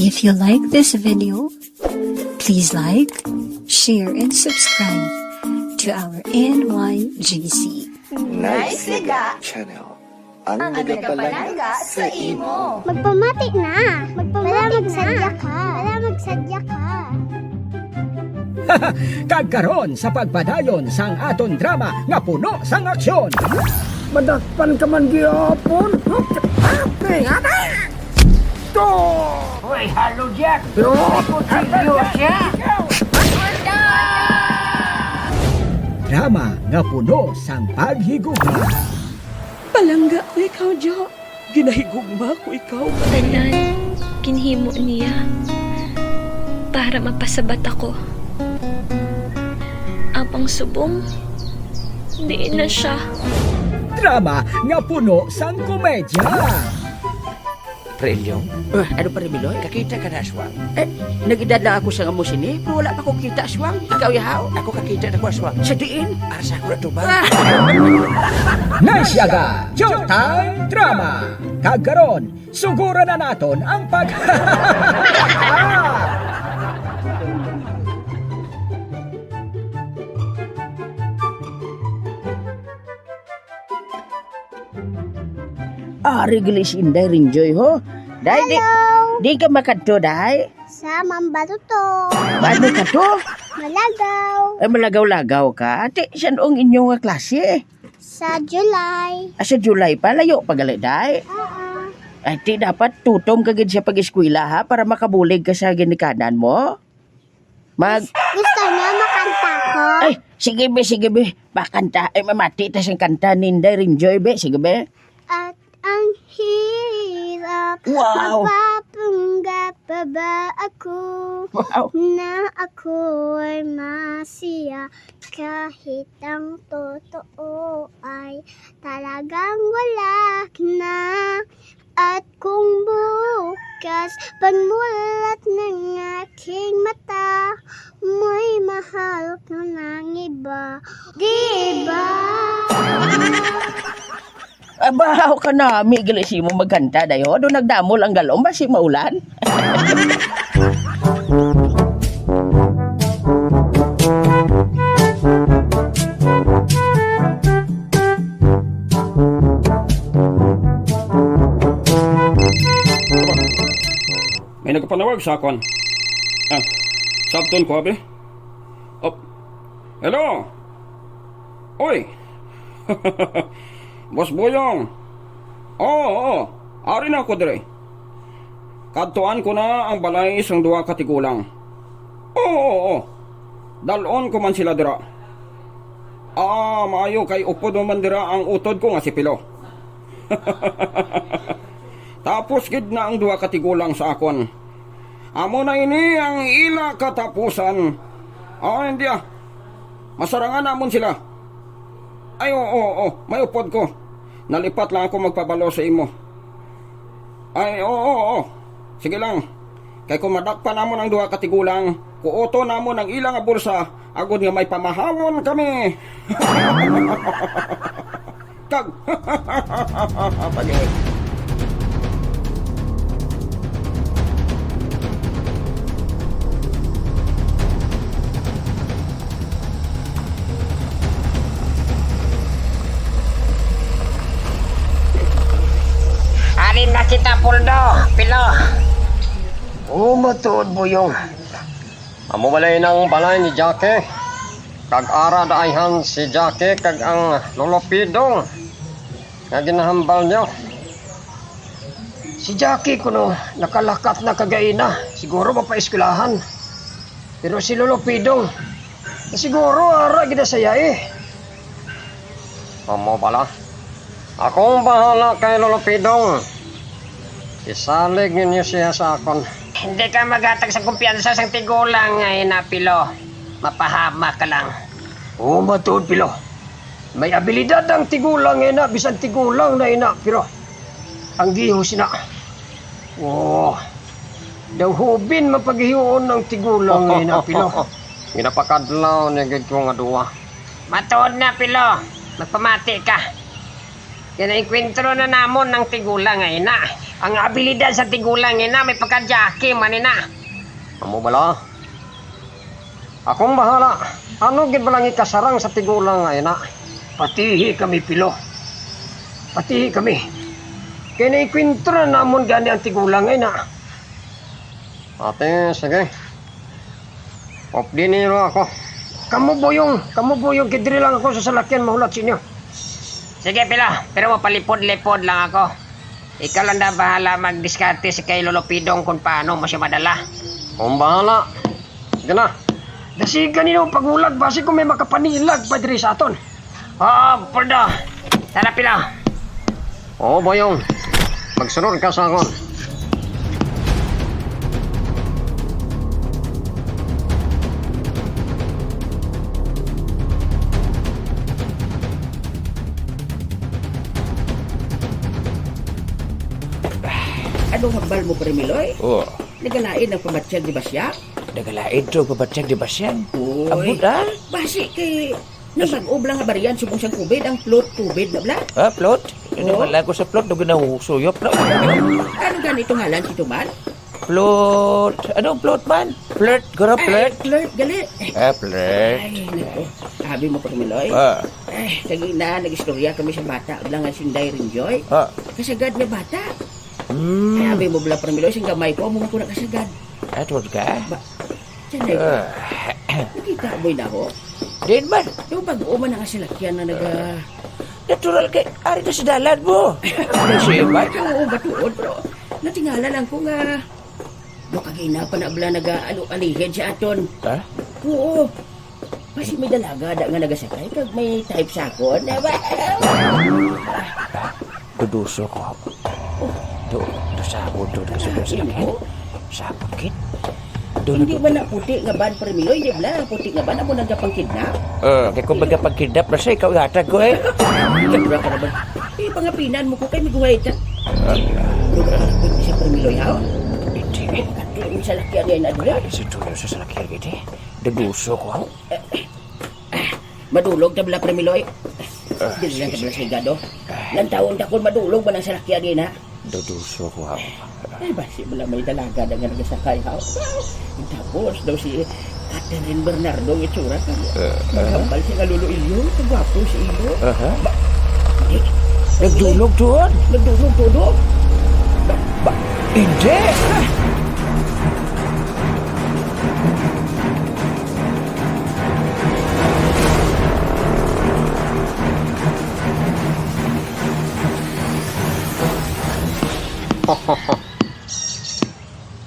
If you like this video, please like, share, and subscribe to our NYGC. Nice Liga, Channel. Ang ang nagapalaga sa imo. Magpamati na. Magpamati Wala magsadya ka. Wala magsadya ka. Kagkaron sa pagpadayon sang aton drama nga puno sang aksyon. Madakpan ka man gyapon. Ate, ate. To! Hoy, halo Jack. Yo, kutilyo siya. Drama nga puno sang paghigugma. Palangga ko ikaw, Jo. Ginahigugma ko ikaw. Tanan, kinhimo niya para mapasabat ako. Apang subong, di na siya. Drama nga puno sang komedya. Prelyong? Uh, ano pa rin, Miloy? Kakita ka na, Aswang. Eh, nagidad lang ako sa nga mo sini, pero wala pa akong kita, Aswang. Ikaw, yahaw. Ako kakita na ko, Aswang. Sa diin? Para sa ako na to ba? Naisyaga, Showtime Drama. Kagkaron, suguro na naton ang pag... Ari gilis inday rin, Joy, ho? Day, di, di ka makadto, day. Sa Mambaluto. Paano ka to? Malagaw. Eh, malagaw-lagaw ka. Ate, saan ang inyong nga klase? Sa July. Ah, sa July pa, layo pagali, day. Oo. Ay, ti dapat tutom ka gid sa pag-eskwela, ha? Para makabulig ka sa ginikanan mo. Mag... Gusto niya makanta ko? Ay, sige be, sige be. Bakanta, ay mamati tas ang kanta ni Inday Rinjoy be. Sige be. At ang hirap Wow. Mapapanggap pa ba ako Wow. Na ako ay masiya Kahit ang totoo ay Talagang wala na At kung bukas Pagmulat ng aking mata May mahal ka ng iba Diba? Abahaw ka na, Miguel si mo magkanta dayo. Doon nagdamol ang galong, basi maulan. May nagpanawag sa akon. Ah, sabton ko, abi. Oh, hello? Oy! Boss Boyong! Oo, oo. Ari na ako dire. Kadtuan ko na ang balay isang duwa katigulang. Oo, oo, oo. Dalon ko man sila dira. Ah, maayo kay upod man dira ang utod ko nga si Pilo. Tapos gid na ang duwa katigulang sa akon. Amo na ini ang ila katapusan. Oh, hindi ah. Masarangan namon sila. Ay, oo, oo, oo. May upod ko. Nalipat lang ako magpabalo sa imo. Ay, oo, oo, oo. Sige lang. Kay kung madakpa namon ang duha katigulang, kuoto namon ang ilang nga bulsa, agod nga may pamahawon kami. Kag. Pagay. Na kita, Puldo. Pilo. Umutuod buyong. Amo balay ng balay ni Jackie. Kag ara daayhan si Jackie kag ang lolopidong. Nga ginahambal niyo. Si Jackie kuno nakalakat na kagaina. Siguro mapaeskulahan. Pero si Lolo Pidong, na siguro ara ginasaya eh. Amo bala. Akong bahala kay lolopidong. Isalig ninyo siya sa akon. Hindi ka magatag sa kumpiyansa sa tigulang ngayon na Pilo. Mapahama ka lang. Oo, matuod Pilo. May abilidad ang tigulang ngayon na, bisan tigulang na ina, pero ang giho sina. Oo. Daw hubin mapaghihoon ng tigulang ngayon na, Pilo. Ginapakadlaw ni gid ko nga duwa. Matuod na, Pilo. Magpamati ka. Kinaikwentro na namon ng tigulang ngayon na. Ang abilidad sa tigulang ngayon na may pagka-jockey man na. Amo bala? Akong bahala. Ano gid ba lang ikasarang sa tigulang ay na? Patihi kami pilo. Patihi kami. Kinaikwentro na namon gani ang tigulang ngayon na. Ate, sige. Op dinero ako. Kamu boyong, kamu boyong kidri lang ako sa salakyan mahulat sa inyo. Sige pila, pero mapalipod-lipod lang ako. Ikaw lang na bahala magdiskarte si kay Lolo Pidong kung paano mo siya madala. Akong bahala. Sige na. Dasigan ninyo pagulag basi kung may makapanilag pa diri sa aton. Ah, palda. Tara pila. Oo, boyong. Magsunod ka sa akon. Anong hambal mo, Premiloy? Oh, Nagalain ang pamatsyan di ba siya? nagalain to pabatyag di ba siyan? Uy. Abot ah? Basi kay... Nabag-ob lang nga bariyan subong siyang kubid, ang plot kubid na bla. Ha, plot? Ano Oo. wala ko sa plot, na suyop na. Ano ganito ngalan si Tuman? Plot, anong plot man? Flirt, garo Ay, flirt? flirt, gali. Ah, flirt. Ay, nako. Sabi mo, Premiloy. Ah, Ay, kagina, nag-istorya kami sa bata. Abla nga sinday rin Joy. ah. Kasagad na bata. Hmm, Sabi mo, bla Premiloy, sing gamay ko, mo ko na kasagad. atwag ka? Sanay ko. Ah, Nakita mo na ako. din man. Yung pag-uman na kasalakyan na naga... Natural kay, ari na sa dalan mo. Ano siya ba? Oo, batuod, pero natingala lang ko nga... Bukagina pa na abla naga ano sa aton. Ha? Oo. Kasi may dalaga da nga nagasakay kag may type sa akon. Diba? Duduso ko. Do, do sabon, do, do, do, sa akin. Sabon, kit. Do, Hindi man na puti nga ban premilo, hindi ba? Puti nga ban ako nagkapangkidnap. Ah, kaya kung baga pagkidnap na siya, ikaw ihatag ko eh. Kabra ka naman. Eh, pangapinan mo ko kay miguhay ta. Lugar ka na sa premilo yaw. Hindi. Kato yung sa niya na dula. Si Tulio sa salakyan gini. Duduso ko. Madulog tabla premiloy. Dili lang tabla sa gado. Lan taon ta kun madulog man ang salakyan niya na. Duduso ko. ah. Ay, basi wala may dalaga na nga nagasakay ha. Tapos daw si Catherine Bernardo ang itsura ka. Magkambal siya nga lulo iyo. Kagwapo si iyo. Aha. Eh, Nagdulog doon. Nagdulog-dulog. Ba, hindi.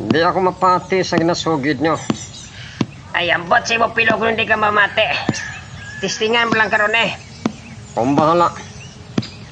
Hindi ako mapati sa ginasugid nyo. Ay, ambot si mo pilo kung hindi ka mamate. Tistingan mo lang karon eh. Akong bahala.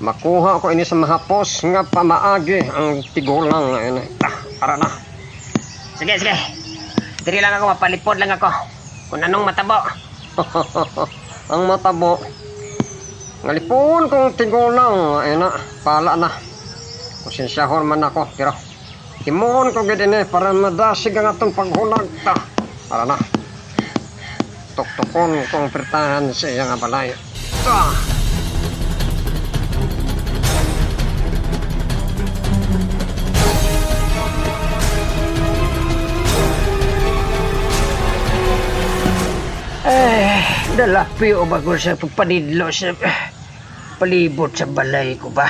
Makuha ko ini sa mahapos nga pamaagi ang tigulang ngayon. Ah, para na. Sige, sige. Diri lang ako, mapalipod lang ako. Kung anong matabo. ang matabo. Ngalipon kong tigulang. Ay na, pala na. Kusensyahon man ako, pero Himon ko gid ini para madasig ang atong paghulag ta. Para na. Tuktukon kong pertahan sa iyang balay. Ah! Eh, dalapi o bago sa pagpanidlo sa palibot sa balay ko ba?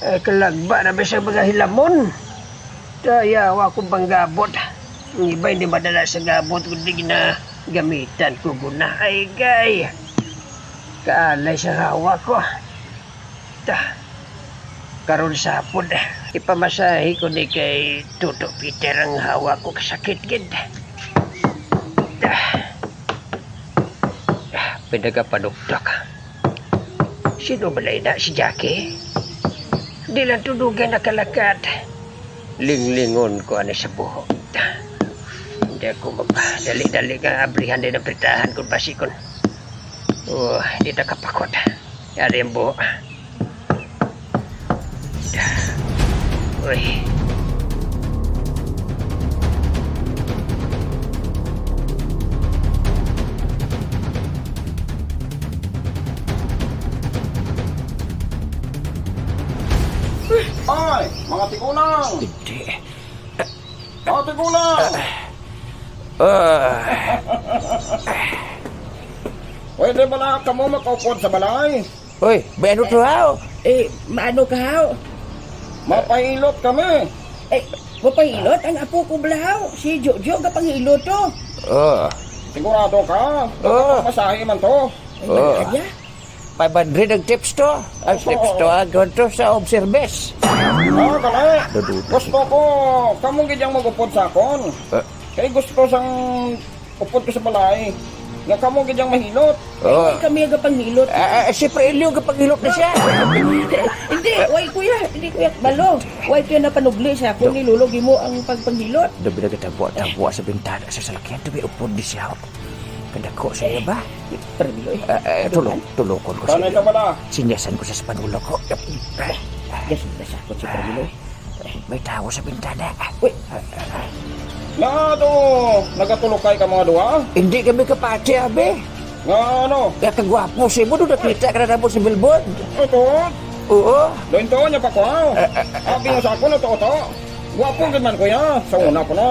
Eh, kalagba na ba sa mga hilamon? Tayawa ko bang gabot? Ang iba hindi madala sa gabot kundi na gamitan ko guna. Ay, gay. Kaalay sa hawa ko. Ta. Karon sa hapon, ipamasahe ko ni kay Tuto Peter ang hawa ko kasakit gid. Ta. Pinagapadukdak. Sino ba na si Jackie? Di lang tudugan nakalakat. Linglingon ko ani sa buhok. Hindi ako mapadali-dali nga abrihan din ang pritahan kung basikon. Oh, di na kapakot. Yari ang buhok. Uy. Mga tigulang! Hindi. Mga tigulang! Ah, Pwede ba na kamo makaupod sa balay? Uy, ano to ha? Eh, maano ka haw? Mapahilot kami! Eh, mapahilot ang apo ko blahaw. Si Jojo ka panghilot to. Oh, Sigurado ka? Oo. Masahe man to. Ay, Oh. 500 ang tips to. Ang tips to, ang to sa observes. Ah, kali. Dudu. Gusto ko, kamong gidyang magupod sa akon. Eh. Kaya gusto ko sang upod ko sa balay. Nga kamong gidyang mahilot. Oh. Ay, kami ang panghilot. Ah, ah, si Prelio kapag hilot na siya. Hindi, way kuya. Hindi kuya. Balo. Way kuya na panugli siya. Kung nilulugi mo ang pagpanghilot. Dabi na kitabo-tabo sa bintana sa salakyan. Dabi upod di siya. Kadako sa ba? Permilo eh. Ah, ah, tulong, tulokon ko Sanay ka siya. bala. Sinyasan ko sa panulo ko. Gas na siya ko si Permilo. May tao sa bintana. Uy, Nga to, nagatulokay ka mga duwa. Hindi kami kapati, abe. Nga ano, Kaya kagwapo si mo, doon nakita ka na naman sa billboard. ito, Oo. doon to niya pa ko. Abi nga sa akon, ito, ito. Gwapo gid man kuya, sa una ko na.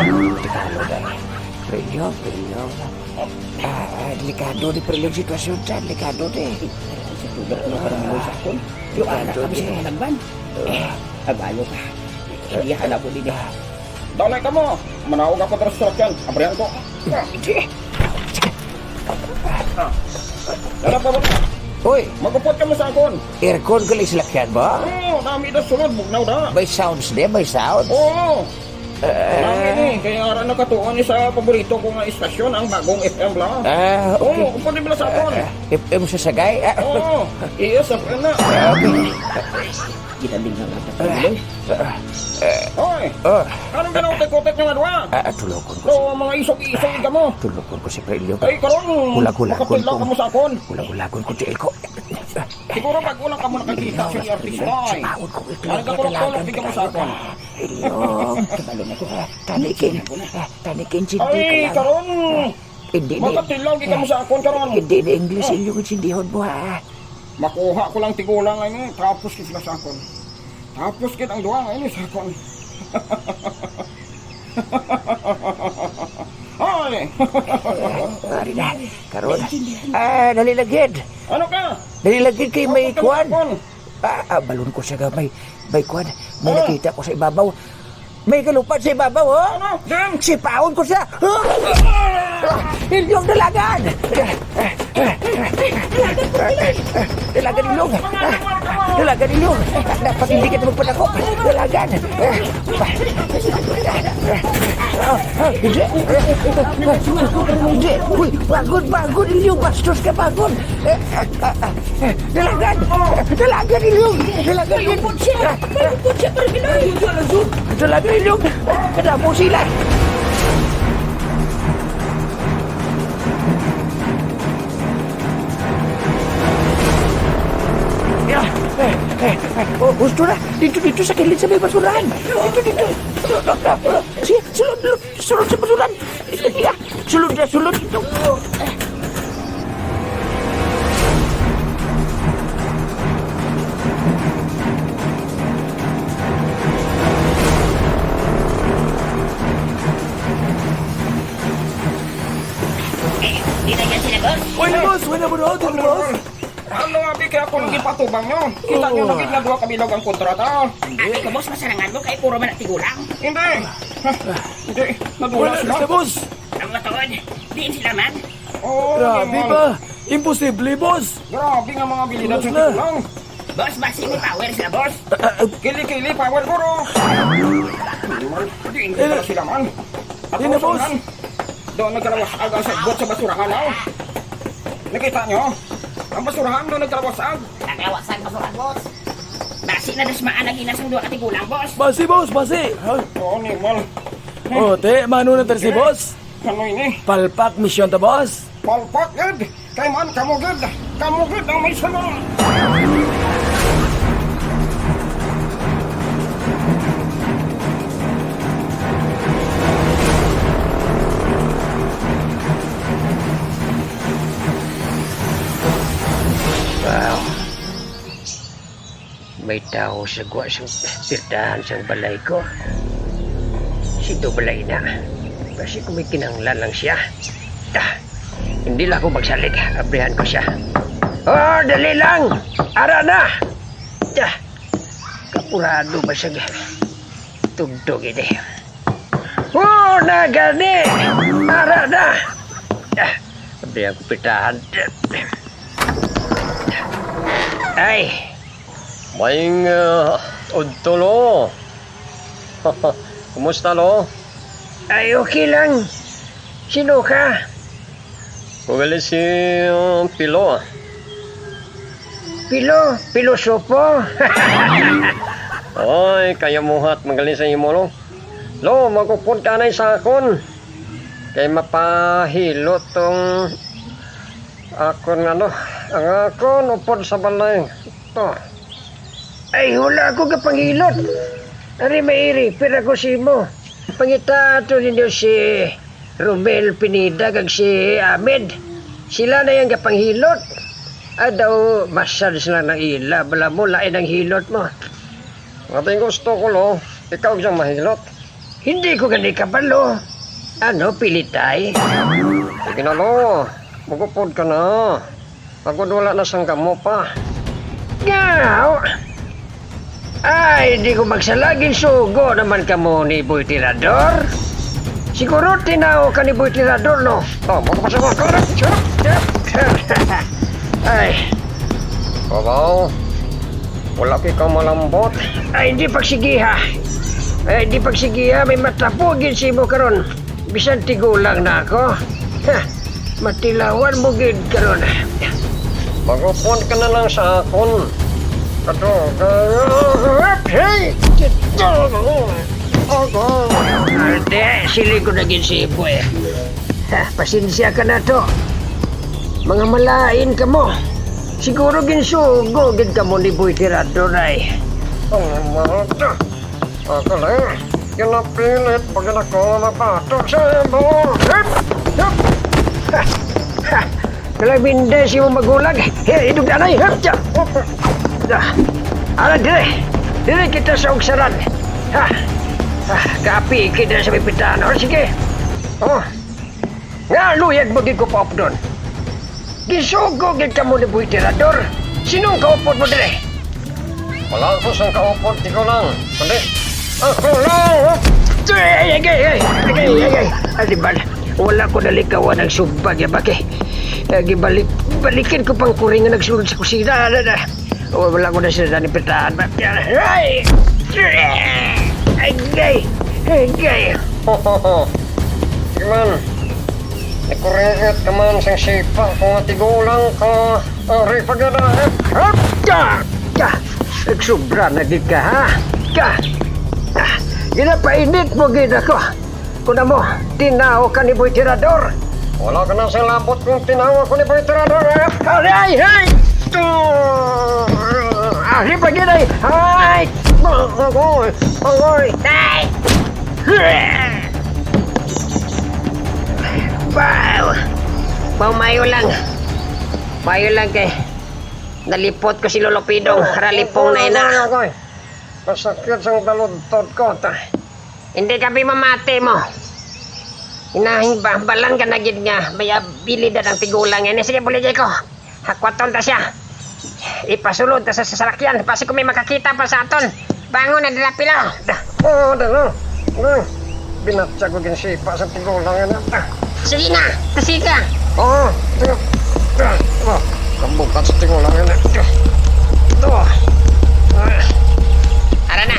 Delikado dahil. Prelio, Prelio. Ah, ah, delikado di ang sitwasyon dyan. Delikado di. sa tugat na Permilo sa akon. Yung anak kami sa malagban. Eh, abayo ka. Hindi hanap ko din. Dalay ka mo, manawag ako sa instruction. Abrihan ko. Dala pa ba? Uy, Magupot ka mo sa akon. aircon ka lang silakyan ba? Oo, dami na sunod, bugnaw da. May sounds di, may sounds. Oo. Dami nakatuon ni sa paborito ko nga istasyon, ang bagong FM la. ah, okay. Oo, upod nila sa akon. Ah, FM sa sagay? Ah, Oo, yes, FM na. ah, na nga sa Permilo. Hoy, Oh, anong ginautek-utek nga dua? ah, tulokon ko. So, mga isog-isog ka mo. Tulokon ko si Prelio. Ay, karon, Hulag-hulagon ko. ka mo sa akon. Hulag-hulagon ko tiil ko. Siguro pag ulang ka mo nakakita sa artista ay. Sipaon ko ito. Ano ka tulog-tulog, di ka mo sa akon. Ilong. Kabalo na ko. Tanikin. Tanikin, hindi Ay, ka lang. karon, Hindi ni. makatilaw di ka mo sa akon karon. Hindi ni English inyo kung sindihon mo ha. Makuha ko lang tigulang ngayon, tapos kit sila sa akon. Tapos kit ang duwa ngayon sa akon. Pari na. Karon. Ah, nalilagid. ano ka? Nalilagid kay may ka kwan. makakon. Ah, ah, balon ko siya gamay. May kwan. May nakita ko sa ibabaw. May galupad sa ibabaw, oh. Ano? Jem! Sipaon ko siya. Ah! Ilyong dalagan. Dalagan ilyong. Dalagan ilyong. Dapat hindi kita magpadakop. Dalagan. Hindi. Hindi. Uy, bangun, bangun ilyong. Bastos ka, bangun. Dalagan. Dalagan ilyong. Dalagan ilyong. Malupot siya. Malupot siya, Perminoy. Dalagan ilyong. Kenapa sila? Eh, oh, gusto na. Dito, dito sa kilid sa may basuran. Dito, dito. Si, sulod, sulod, sulod sa basuran. Ya, sulod na, sulod dito. Ano nga, Bi, kaya ako nang ipatubang nyo. Kita nyo, naging na duwa kabilog ang kontrata. Ate ko, boss, masarangan mo kay puro man at tigulang. Hindi. Ha, Hindi, naduwa sila. boss! Ang matoon, diin sila man. Oo, Grabe ba? Imposible, boss! Grabe nga mga bilidad sa Wala. tigulang. Boss, basi may power sila, boss. Kili-kili, power guru. Hindi, hindi pala sila man. At Hindi na, boss. usunan, Doon nagkalawas agad sa bot sa basurahan, oh. Nakita nyo? Ang basurahan doon nagkalawas ag. Nagawasan ka surat, boss. Basi na dasmaan lagi na sa dua katigulang, boss. Basi, boss, basi! Oo, ni Mal. O, te, mano na si boss? Ano ini? Palpak misyon ta, boss! Palpak, Ed. Kay man, kamugid. Kamugid ang may sunod. May tao sa gwa sa sirdahan sa balay ko. Si balay na. Kasi kung may kinanglan lang siya. Ta, hindi lang ako magsalig. Abrihan ko siya. Oh, dali lang! Ara na! Ta, kapurado ba siya? Tugtog ini. Oh, nagani! Ara na! Ta, abrihan ko pitahan. Ay, Maing uh, udto lo. Kumusta lo? ay okay lang. Sino ka? Kugali si uh, Pilo. Pilo? Pilosopo? Oy, kaya muhat magaling sa imo lo. Lo, magupod ka na sa akon. Kay mapahilot tong akon ano, ang akon upod sa balay. Ito. Ay, wala ako kapangilot. Ari mairi, pira ko si mo. Pangita to ninyo si Romel Pinida kag si Ahmed. Sila na yung kapanghilot. Ah, daw, massage na ng ila. Bala mo, lain ang hilot mo. Ating gusto ko lo, ikaw siyang mahilot. Hindi ko gani kabalo. Ano, pilitay? Sige na lo, magupod ka na. Pagod wala na sang kamo pa. Ngaw! Ay, di ko magsalagin sugo naman ka mo ni Boy Tirador. Siguro tinaw ka ni Boy Tirador, no? Oh, ka na. Ay, Babaw, wala kay ka malambot. ay, di pagsigiha. Ay, di pagsigiha, may matapugin si mo karon. Bisan tigulang na ako. Ha, matilawan mo gid karon. Magupod ka na lang sa akon. Ano? Hey! Arte, sili ko naging sipo eh. Ha, pasensya ka na to. Mga malain ka mo. Siguro ginsugo, gid ka mo ni Boy Tirado na eh. Ang mga to. Ako lang, ginapilit pag nakuha na bato sa mo. Hip! Hip! Ha! Ha! Kalabinde si mo magulag. Hidog na na eh. Hip! Hip! Alam dire, eh. dire kita sa ugsaran. Ha, ha kapi kita sa pipitaan. O sige, oh, nga luyag magiging ko pa up. Gisugo gid ka mo ni Buitirador. Sinong kaupod mo dire? Wala ko sang kaupod, ikaw lang. Kundi, ako lang! Ay, ay, ay, ay, ay, ay, ay, ay, wala ko nalikawan ng subag, yabake. Eh. Eh, Gibalik, balikin ko pang kuringan nagsunod sa kusina. Na, na, na. Oh, wala ko na sila ni pitahan. ba? Ay! Ay! Ay! Iman, ikuringat ka man sang sipa kung atigulang ka. Ari. Hop! Ka! Ka! Nagsubra na gid ka, ha? Ka! Ah, Ginapainit mo gid ako. Kuna mo, tinaw ka ni Boy Tirador. Wala ka na sa labot kung tinawa ko ni Bertrado. Ay, ay! Akhirnya pergi dari. Hai. Oi. Oi. Hai. Wow. Pumayo lang. Pumayo lang kay. Nalipot ko si Lolo Pidong. Haralipong na ina. Masakit ang taluntot ko. Hindi kami mamate mo. Inahing ba? Balan ka na gid nga. May na ng tigulang. Yan. Sige, buligay ko. Hakwaton ta siya. Ipasulod sa sasakyan. Pasi kung may makakita pa sa aton. Bangon na nila pila. Oo, dano. Agoy! Binatsa ko ginsipa sa tigulang yan. Ta. Sige na, kasi ka. Oo! Oh, Kabukat sa tigulang yan. Ta. Ito. Ah. Ara na,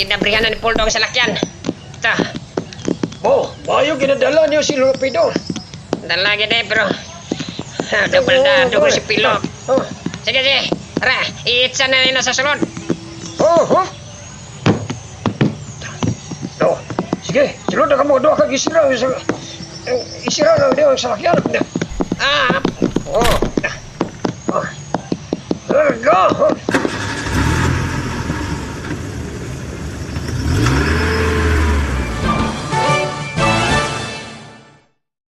kinabrihan na ni Puldong sa lakyan. Ito. Oh, bayo ginadala niyo si Lupido. Dalagi na eh, bro. Double na, double si Pilo. Oh, Sige, sige. Ara, iitsa na rin sa sulod. oh, oh. Oh, sige, silod na ka mo. Doa ka gisira. Isira, lang niyo ang salakyan. Ah, Oh, There we go.